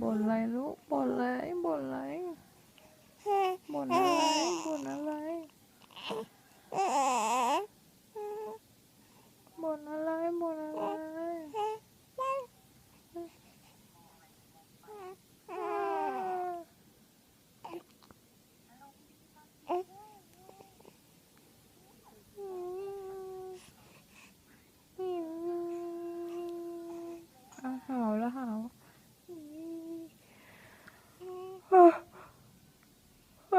bỏ lấy lúc bỏ lấy bỏ lấy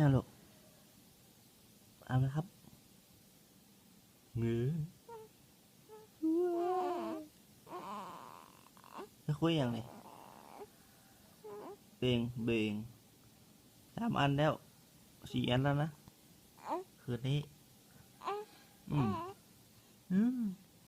เนี่ยลูกเอาไหมครับเงือจะคุยอย่างไรเบงเบงสามอันแล้วสี่อันแล้วนะ คืนนี้ อืมอืม